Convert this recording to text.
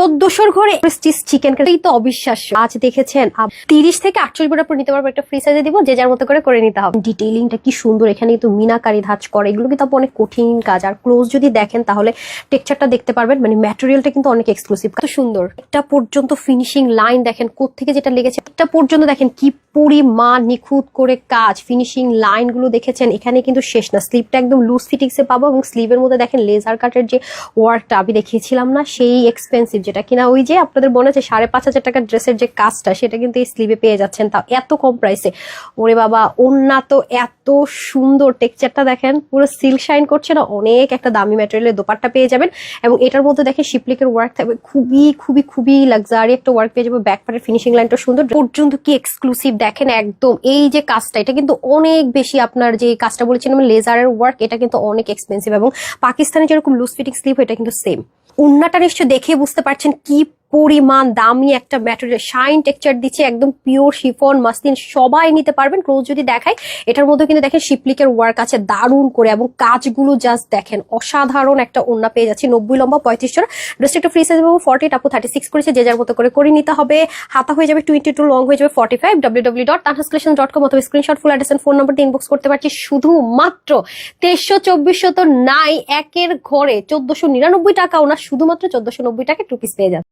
চোদ্দশোর ঘরে চিকেন এই তো অবিশ্বাস্য। আজ দেখেছেন তিরিশ থেকে আটচল্লিশ বড় নিতে পারব একটা ফ্রি সাইজে দিব, যে যার মতো করে করে নিতে হবে। ডিটেইলিংটা কি সুন্দর এখানে কিন্তু মিনাকারি ধাঁচ করে, এগুলো কিন্তু অনেক কঠিন কাজ। আর ক্লোজ যদি দেখেন, তাহলে টেক্সচারটা দেখতে পারবেন মানে ম্যাটেরিয়ালটা কিন্তু অনেক এক্সক্লুসিভ সুন্দর। একটা পর্যন্ত ফিনিশিং লাইন দেখেন, কোত্থেকে যেটা লেগেছে, একটা পর্যন্ত দেখেন কি পরিমাণ নিখুঁত করে কাজ ফিনিশিং লাইনগুলো দেখেছেন। এখানে কিন্তু শেষ না। স্লিপটা একদম লুজ ফিটিংসে পাবো এবং স্লিভের মধ্যে দেখেন লেজার কাটের যে ওয়ার্কটা আমি দেখিয়েছিলাম না, সেই এক্সপেন্সিভ যেটা কিনা ওই যে আপনাদের মনে আছে সাড়ে পাঁচ হাজার টাকার ড্রেসের যে কাজটা, সেটা কিন্তু এই স্লিভে পেয়ে যাচ্ছেন। তাও এত কম প্রাইসে ওরে বাবা ওন্না তো এত সুন্দর। টেক্সচারটা দেখেন, পুরো সিল্ক শাইন করছে না, অনেক একটা দামি ম্যাটেরিয়ালের দোপাট্টা পেয়ে যাবেন এবং এটার মধ্যে দেখেন শিপলিকের ওয়ার্ক থাকবে। খুবই খুবই খুবই লাক্সারি একটা ওয়ার্ক পেয়ে যাবে। ব্যাক পার্টের ফিনিশিং লাইনটা সুন্দর। পর্যন্ত কি এক্সক্লুসিভ দেখেন একদম, এই যে কাজটা, এটা কিন্তু অনেক বেশি আপনার যে কাজটা বলেছিলাম লেজারের ওয়ার্ক এটা কিন্তু অনেক এক্সপেন্সিভ এবং পাকিস্তানে যেরকম লুজ ফিটিং স্লিপ এটা কিন্তু সেম উন্নাটা নিশ্চয় দেখে বুঝতে পারছেন কি পরিমাণ, দামি একটা ম্যাটেরিয়াল শাইন টেক্সচার দিচ্ছে, একদম পিওর শিফন মাসলিন সবাই নিতে পারবেন। ক্লোজ যদি দেখাই, এটার মধ্যে কিন্তু দেখেন শিপলিকের ওয়ার্ক আছে দারুণ করে এবং কাজগুলো জাস্ট দেখেন, অসাধারণ একটা ওন্না পেয়ে যাচ্ছে, নব্বই লম্বা, পঁয়ত্রিশ চড়া। ড্রেসটা ফ্রি সাইজ ফর্টি টাপু থার্টি সিক্স করেছে, যে যার মতো করে করে নিতে হবে। হাতা হয়ে যাবে টোয়েন্টি টু লং হয়ে যাবে forty five W W dot তানহাসলেশন dot com অথবা screenshot full address phone number দিয়ে ইনবক্স করতে পারছি। শুধুমাত্র তেইশশো চব্বিশশো তো নাই, একের ঘরে চোদ্দশো নিরানব্বই টাকা ওনার, শুধুমাত্র চোদ্দশো নব্বই টাকা টু পিস পেয়ে যাচ্ছে।